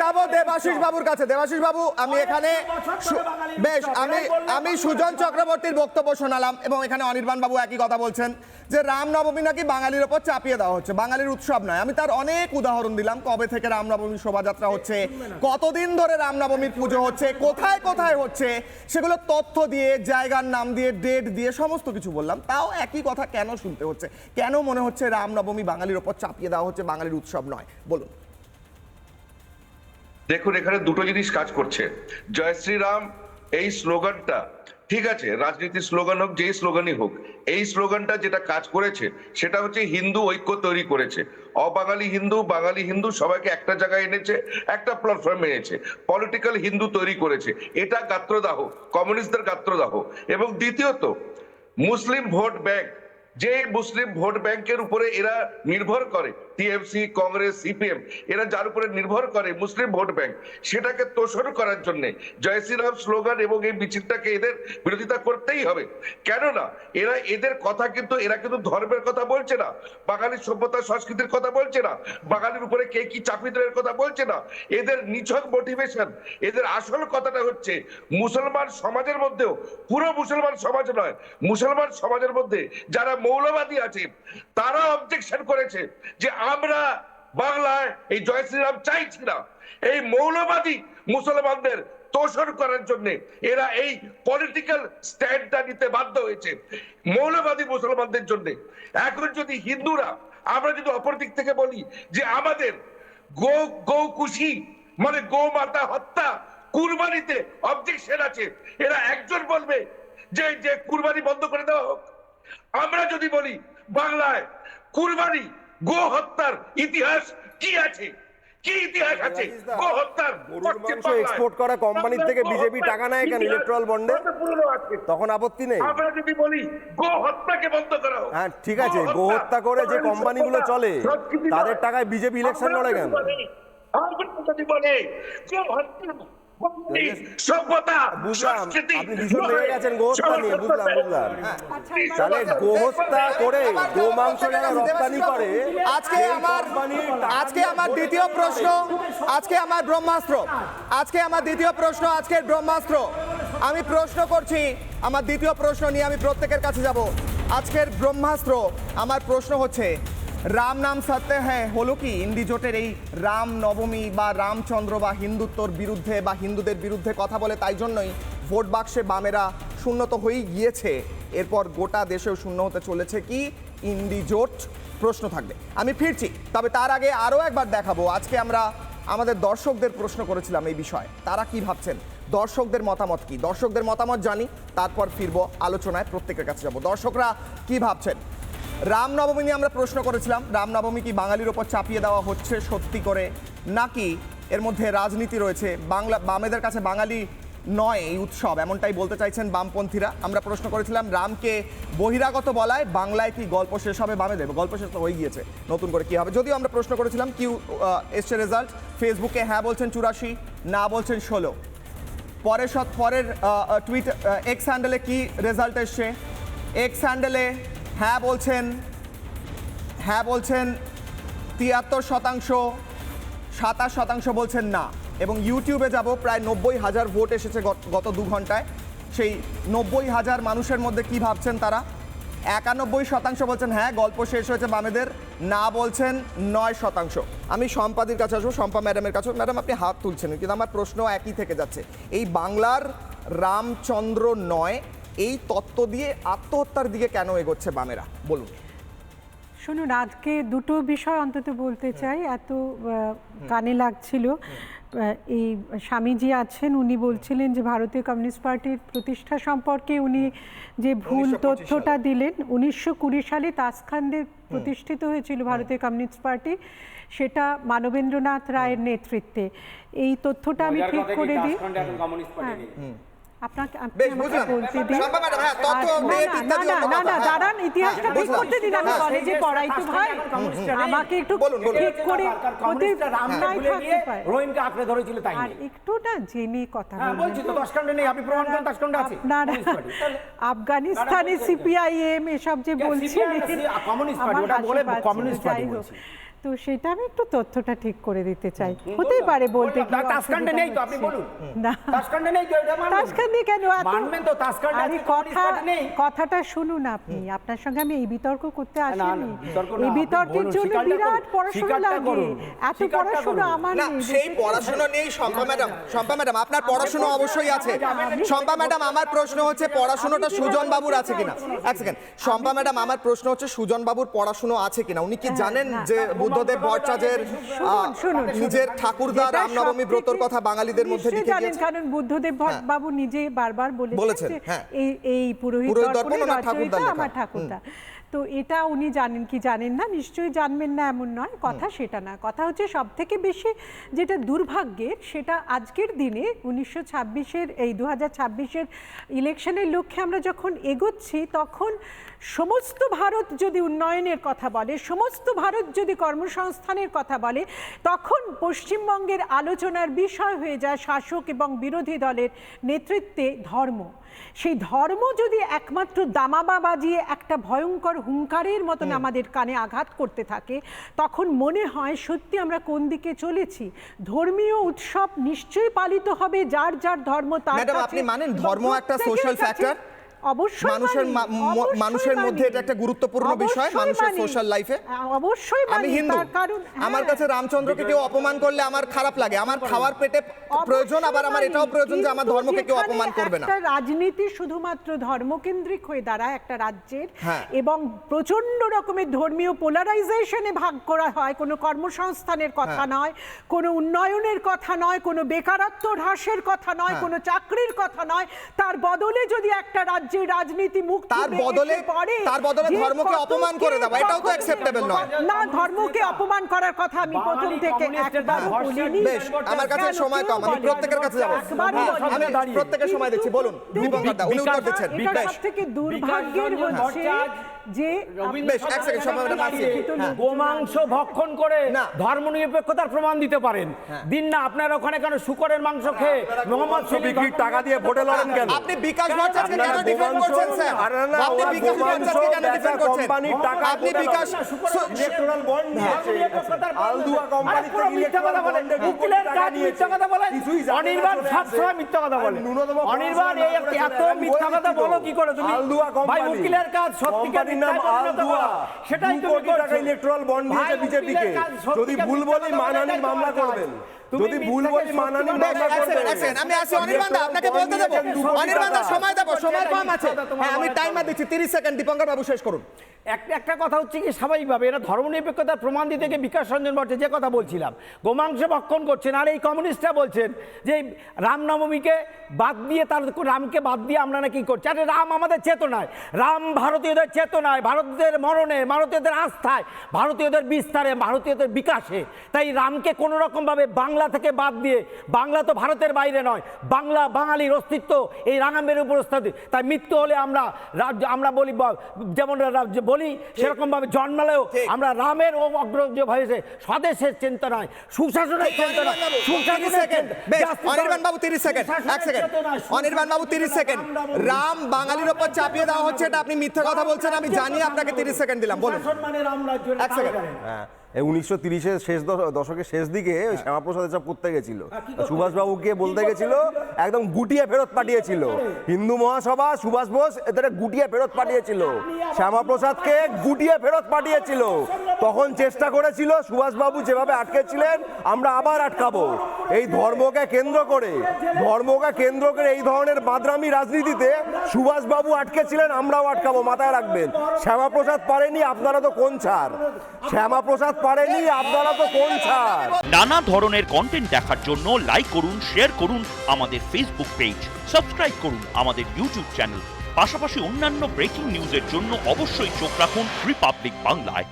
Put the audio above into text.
যাব দেবাশিস বাবুর কাছে। দেবাশিস বাবু আমি এখানে বেশ আমি আমি সুজন চক্রবর্তীর বক্তব্য শোনালাম এবং এখানে অনির্বাণ বাবু একই কথা বলছেন যে রামনবমী নাকি বাঙালির ওপর চাপিয়ে দেওয়া হচ্ছে। বাঙালির উৎসব নয়। আমি তার অনেক উদাহরণ দিলাম কবে থেকে রামনবমী শোভাযাত্রা হচ্ছে কতদিন ধরে রামনবমীর পুজো হচ্ছে কোথায় কোথায় হচ্ছে সেগুলো তথ্য দিয়ে জায়গার নাম দিয়ে ডেট দিয়ে সমস্ত কিছু বললাম। তাও একই কথা কেন শুনতে হচ্ছে? কেন মনে হচ্ছে রামনবমী বাঙালির ওপর চাপিয়ে দেওয়া হচ্ছে বাঙালির উৎসব নয়? বলুন। দেখুন, এখানে দুটো জিনিস কাজ করছে। জয় শ্রীরাম, এই স্লোগানটা, ঠিক আছে, রাজনীতির স্লোগান হোক, যেই স্লোগানই হোক, এই স্লোগানটা যেটা কাজ করেছে, সেটা হচ্ছে হিন্দু ঐক্য তৈরি করেছে। অবাঙালি হিন্দু, বাঙালি হিন্দু সবাইকে একটা জায়গায় এনেছে, একটা প্ল্যাটফর্মে এনেছে। পলিটিক্যাল হিন্দু তৈরি করেছে। এটা গাত্রদাহ, কমিউনিস্টদের গাত্রদাহ। এবং দ্বিতীয়ত, মুসলিম ভোট ব্যাংক যে মুসলিম ভোট ব্যাংকের উপরে এরা নির্ভর করে, টিএমসি, কংগ্রেস, সিপিএম, এরা যার উপরে নির্ভর করে মুসলিম ভোট ব্যাংক, সেটাকে তোষণ করার জন্য জয় শ্রীরাম স্লোগান এবং এই মিছিলটাকে এদের বিরোধিতা করতেই হবে। কেননা, এরা এদের কথা কিন্তু, এরা কিন্তু ধর্মের কথা বলছে না, বাঙালির সভ্যতা, সংস্কৃতির কথা বলছে না, বাঙালির উপরে কে কি চাপিয়ে দেওয়ার কথা বলছে না, এদের নিছক মোটিভেশন এদের আসল কথাটা হচ্ছে মুসলমান সমাজের মধ্যেও, পুরো মুসলমান সমাজ নয়, মুসলমান সমাজের মধ্যে যারা মৌলবাদী আছে, তারা অবজেকশন করেছে যে আমরা বাংলায় এই জয় শ্রীরাম চাইছি না। এই মৌলবাদী মুসলমানদের তোষণ করার জন্য এরা এই পলিটিক্যাল স্ট্যান্ডটা নিতে বাধ্য হয়েছে। মৌলবাদী মুসলমানদের জন্য। এখন যদি হিন্দুরা, আমরা যদি অপর দিক থেকে বলি যে আমাদের গো, গৌকুশি মানে গো মাতা হত্যা কুরবানিতে অবজেকশন আছে, এরা একজন বলবে যে যে কুরবানি বন্ধ করে দেওয়া হোক। আমরা যদি বলি বাংলায় কুরবানি গো হত্যার ইতিহাস কি আছে? কি ইতিহাস আছে? গো হত্যার বাংলায়। করা কোম্পানির থেকে বিজেপি টাকা নেয় কেন? ইলেকট্রাল আছে? তখন আপত্তি নেই। আমরা যদি বলি গো হত্যাকে বন্ধ করা হোক। হ্যাঁ ঠিক আছে গো হত্যা করে যে কোম্পানিগুলো চলে তাদের টাকায় বিজেপি ইলেকশন লড়ে কেন? আমরা যদি বলি গো হত্যা সভ্যতা সংস্কৃতি আপনি ভীষণ লেগে নয়। গেছেন গোহত্যা নিয়ে বুঝলাম বুঝলাম। তাহলে গোহত্যা করে গো মাংস যারা রপ্তানি করে আজকে আমার আজকে আমার দ্বিতীয় প্রশ্ন আজকে আমার ব্রহ্মাস্ত্র আজকে আমার দ্বিতীয় প্রশ্ন আজকের ব্রহ্মাস্ত্র। আমি প্রশ্ন করছি আমার দ্বিতীয় প্রশ্ন নিয়ে আমি প্রত্যেকের কাছে যাব। আজকের ব্রহ্মাস্ত্র আমার প্রশ্ন হচ্ছে রাম নাম সত্য হ্যাঁ হলো কি? ইন্ডি জোটের এই রাম নবমী বা রামচন্দ্র বা হিন্দুত্বর বিরুদ্ধে বা হিন্দুদের বিরুদ্ধে কথা বলে, তাই জন্যই ভোট বাক্সে বামেরা শূন্য তো হয়েই গিয়েছে। এরপর গোটা দেশেও শূন্য হতে চলেছে কি? ইন্ডি জোট প্রশ্ন থাকবে। আমি ফিরছি, তবে তার আগে আরও একবার দেখাবো। আজকে আমরা আমাদের দর্শকদের প্রশ্ন করেছিলাম এই বিষয়ে। তারা কি ভাবছেন? দর্শকদের মতামত কি? দর্শকদের মতামত জানি, তারপর ফিরবো আলোচনায় প্রত্যেকের কাছে যাব। দর্শকরা কি ভাবছেন? রামনবমী নিয়ে আমরা প্রশ্ন করেছিলাম রামনবমী কি বাঙালির ওপর চাপিয়ে দেওয়া হচ্ছে সত্যি করে নাকি এর মধ্যে রাজনীতি রয়েছে? বাংলা বামেদের কাছে বাঙালি নয় এই উৎসব এমনটাই বলতে চাইছেন বামপন্থীরা। আমরা প্রশ্ন করেছিলাম রামকে বহিরাগত বলায় বাংলায় কি গল্প শেষ হবে বামে দেবে গল্প শেষ হয়ে গিয়েছে নতুন করে কি হবে? যদিও আমরা প্রশ্ন করেছিলাম কি আহ, এসছে রেজাল্ট ফেসবুকে হ্যাঁ বলছেন চুরাশি না বলছেন ষোলো। পরের সৎ পরের টুইট এক্স হ্যান্ডেলে কি রেজাল্ট এসছে? এক্স হ্যান্ডেলে হ্যাঁ বলছেন হ্যাঁ বলছেন, তিয়াত্তর শতাংশ, সাতাশ শতাংশ বলছেন না। এবং ইউটিউবে যাব, প্রায় নব্বই হাজার ভোট এসেছে গত- দু ঘন্টায়। সেই নব্বই হাজার মানুষের মধ্যে কি ভাবছেন তারা? একানব্বই শতাংশ বলছেন হ্যাঁ গল্প শেষ হয়েছে বামেদের। না বলছেন, নয় শতাংশ। আমি শম্পাদির কাছে আসব, সম্পা ম্যাডামের কাছে। ম্যাডাম, আপনি হাত তুলছেন, কিন্তু আমার প্রশ্ন একই থেকে যাচ্ছে। এই বাংলার রামচন্দ্র নয় এই তত্ত্ব দিয়ে আত্মহত্যার দিকে কেন এগোচ্ছে বামেরা? বলুন। শুনুন আজকে দুটো বিষয় অন্তত বলতে চাই। এত কানে লাগছিল। এই স্বামীজি আছেন উনি বলছিলেন যে ভারতীয় কমিউনিস্ট পার্টির প্রতিষ্ঠা সম্পর্কে উনি যে ভুল তথ্যটা দিলেন উনিশশো কুড়ি সালে তাসখান্দে প্রতিষ্ঠিত হয়েছিল ভারতীয় কমিউনিস্ট পার্টি। সেটা মানবেন্দ্রনাথ রায়ের নেতৃত্বে। এই তথ্যটা আমি ঠিক করে দিই। আপনাকে হ্যাঁ। না, হ্যাঁ। দাঁড়ান ইতিহাসটা ঠিক করতে দিন আমি কলেজে পড়াই তো ভাই। আমাকে একটু বলুন, বলুন। ঠিক করে অতি নাই থাকতে পারে। রোহিনকে আঁকড়ে ধরেছিল তাই আর একটু না জেনে কথা হ্যাঁ বলছি তো নেই আপনি প্রমাণ করেন দশকান্ডে আছে। আপনারা কমিউনিস্ট আফগানিস্তানে সিপিআইএম এসব যে কে বলছিলেন CPI না, কমিউনিস্ট পার্টি, ওটা বলে কমিউনিস্ট পার্টি বলছি। তো সেটা আমি একটু তথ্যটা ঠিক করে দিতে চাই। হতেই পারে বলতে গিয়ে তাসকান্ডে নেই তো আপনি বলুন। না। তাসকান্ডে নেই তো এটা মানবেন? তাসকান্ডে কেন? মানবেন তো তাসকান্ডে আরে কথা নেই কথাটা শুনুন আপনি। আপনার সঙ্গে আমি এই বিতর্ক করতে আসিনি। এই বিতর্কের জন্য বিরাট পড়াশোনা লাগে এত পড়াশোনা আমার না সেই পড়াশোনা নেই শম্পা ম্যাডাম শম্পা ম্যাডাম আপনার পড়াশোনা অবশ্যই আছে। শম্পা ম্যাডাম আমার প্রশ্ন হচ্ছে পড়াশোনাটা সুজন বাবুর আছে কিনা? এক সেকেন্ড। শম্পা ম্যাডাম আমার প্রশ্ন হচ্ছে সুজন বাবুর পড়াশোনা আছে কিনা? উনি কি জানেন যে বুদ্ধদেব ভট্টাচার্যের নিজের ঠাকুরদা রামনবমী ব্রতর কথা বাঙালিদের মধ্যে লিখে গিয়েছেন। কারণ বুদ্ধদেব নিজেই বাবু নিজে বারবার বলেছেন হ্যাঁ। এই এই পুরোহিত দর্পণ। আমার ঠাকুরদা। তো এটা উনি জানেন কি জানেন না? নিশ্চয়ই জানবেন না এমন নয় কথা সেটা না। কথা হচ্ছে সব থেকে বেশি যেটা দুর্ভাগ্যের সেটা আজকের দিনে উনিশশো ছাব্বিশের এই দু হাজার ছাব্বিশের ইলেকশনের লক্ষ্যে আমরা যখন এগোচ্ছি তখন সমস্ত ভারত যদি উন্নয়নের কথা বলে সমস্ত ভারত যদি কর্মসংস্থানের কথা বলে তখন পশ্চিমবঙ্গের আলোচনার বিষয় হয়ে যায় শাসক এবং বিরোধী দলের নেতৃত্বে ধর্ম। সেই ধর্ম যদি একমাত্র দামাবা বাজিয়ে একটা ভয়ঙ্কর হুঙ্কারের মতন আমাদের কানে আঘাত করতে থাকে তখন মনে হয় সত্যি আমরা কোন দিকে চলেছি ধর্মীয় উৎসব নিশ্চয়ই পালিত হবে যার যার ধর্ম তার মানে আপনি মানেন ধর্ম একটা সোশ্যাল factor? অবশ্যই মানুষের মানুষের মধ্যে এটা একটা গুরুত্বপূর্ণ বিষয়, মানুষের মানি। লাইফে অবশ্যই আমি মানি, হিন্দু কারণ আমার হ্যাঁ। কাছে রামচন্দ্রকে কেউ অপমান করলে আমার খারাপ লাগে আমার খাওয়ার পেটে প্রয়োজন আবার আমার। এটাও প্রয়োজন যে আমার ধর্মকে কেউ অপমান করবে না রাজনীতি শুধুমাত্র ধর্মকেন্দ্রিক হয়ে দাঁড়ায় একটা রাজ্যের হ্যাঁ। এবং প্রচণ্ড রকমের ধর্মীয় পোলারাইজেশনে ভাগ করা হয় কোনো কর্মসংস্থানের কথা হ্যাঁ। নয় কোনো উন্নয়নের কথা নয় কোনো বেকারত্ব হ্রাসের কথা নয়। কোনো চাকরির কথা নয় তার বদলে যদি একটা রাজ্যের রাজনীতি মুক্ত তার বদলে- তার বদলে ধর্মকে অপমান করে দেওয়া, এটাও তো অ্যাকসেপ্টেবল নয়। না ধর্মকে অপমান করার কথা আমি প্রথম থেকে একবার বলিনি বেশ আমার কাছে সময় কম আমি প্রত্যেকের কাছে যাব হ্যাঁ। আমি। প্রত্যেকের সময় দিচ্ছি বলুন দীপঙ্কর দা উনি উত্তর দিচ্ছেন বেশ থেকে দুর্ভাগ্যের বিকাশ হচ্ছে যে বেশ, এক সেকেন্ড, সময় আমরা দাঁড়িয়ে মানছি। হ্যাঁ। গোমাংস ভক্ষণ করে না। ধর্ম নিরপেক্ষতার প্রমাণ দিতে পারেন। দিন না আপনার ওখানে কেন শুকরের মাংস খেয়ে মোহাম্মদ গোমাংস টাকা দিয়ে ভোটে লড়েন কেন? আপনি বিকাশ ভট্টাচার্যকে কেন ডিফেন্ড করছেন স্যার? আপনি বিকাশ ভট্টাচার্যকে কেন ডিফেন্ড করছেন? টাকা আপনি বিকাশ ইলেকট্রাল বন্ড নিয়েছে আলদুয়া কোম্পানি পুরো মিথ্যা কথা বলে উকিলের কাজ মিথ্যা কথা বলে অনির্বাণ সবসময় মিথ্যা কথা বলে অনির্বাণ এই এত- মিথ্যা কথা বলো কি করে তুমি? আলদুয়া ভাই উকিলের কাজ সত্যিকার কোম্পানির নাম আলদুয়া। সেটাই কোটি টাকা। ইলেকট্রাল বন্ড দিয়েছে বিজেপিকে যদি ভুল বলি মানহানির মামলা করবেন যদি ভুল বলি এক আমি আসি অনির্বাণ দা আপনাকে বলতে দেবো। অনির্বাণ দা সময় দেবো সময় কম আছে। হ্যাঁ আমি টাইমার দিচ্ছি তিরিশ সেকেন্ড দীপঙ্কর বাবু শেষ করুন। একটা একটা কথা হচ্ছে কি স্বাভাবিকভাবে এরা ধর্মনিরপেক্ষতার প্রমাণ দিতে গিয়ে বিকাশ রঞ্জন ভট্ট যে কথা বলছিলাম গোমাংস ভক্ষণ করছেন আর এই কমিউনিস্টরা বলছেন যে রামনবমীকে বাদ দিয়ে তার রামকে বাদ দিয়ে আমরা নাকি করছি। আরে রাম আমাদের চেতনায়। রাম ভারতীয়দের চেতনায় ভারতীয়দের মরণে ভারতীয়দের আস্থায় ভারতীয়দের বিস্তারে ভারতীয়দের বিকাশে। তাই রামকে কোনো রকমভাবে বাংলা থেকে বাদ দিয়ে বাংলা তো ভারতের বাইরে নয় বাংলা বাঙালির অস্তিত্ব এই রাঙামের উপর অস্তিত্ব তাই মৃত্যু হলে আমরা আমরা বলি যেমন বলি সেরকম ভাবে জন্মালেও আমরা রামের ও অগ্রজ হয়েছে। স্বদেশের সুশাসনের চিন্তানায় সুশাসনের সেকেন্ড। চিন্তা- বেশ জাস্তিক অনির্বাণ বাবু তিরিশ সেকেন্ড এক সেকেন্ড। চেতনায়, অনির্বাণ বাবু তিরিশ সেকেন্ড। রাম বাঙালির ওপর চাপিয়ে দেওয়া হচ্ছে এটা আপনি মিথ্যা কথা বলছেন আমি জানি আপনাকে তিরিশ সেকেন্ড দিলাম বলুন। মানে এক সেকেন্ড। হ্যাঁ। উনিশশো তিরিশের শেষ দশ- দশকের শেষ দিকে ওই শ্যামাপ্রসাদ এসব করতে গেছিল। সুভাষবাবুকে বলতে গেছিল? একদম গুটিয়ে ফেরত পাঠিয়েছিল। হিন্দু মহাসভা সুভাষ বোস এদের গুটিয়ে ফেরত পাঠিয়েছিল। শ্যামাপ্রসাদকে গুটিয়ে ফেরত পাঠিয়েছিল। তখন চেষ্টা করেছিল সুভাষবাবু যেভাবে আটকেছিলেন আমরা আবার আটকাবো। এই ধর্মকে কেন্দ্র করে, ধর্মকে কেন্দ্র করে এই ধরনের বাদরামি রাজনীতিতে সুভাষবাবু আটকেছিলেন, আমরাও আটকাবো, মাথায় রাখবেন। শ্যামাপ্রসাদ পারেনি, আপনারা তো কোন ছাড়? শ্যামাপ্রসাদ পারেনি, আপনারা তো কোন ছাড়? নানা ধরনের কন্টেন্ট দেখার জন্য লাইক করুন শেয়ার করুন আমাদের ফেসবুক পেজ সাবস্ক্রাইব করুন আমাদের ইউটিউব চ্যানেল পাশাপাশি অন্যান্য ব্রেকিং নিউজের জন্য অবশ্যই চোখ রাখুন রিপাবলিক বাংলায়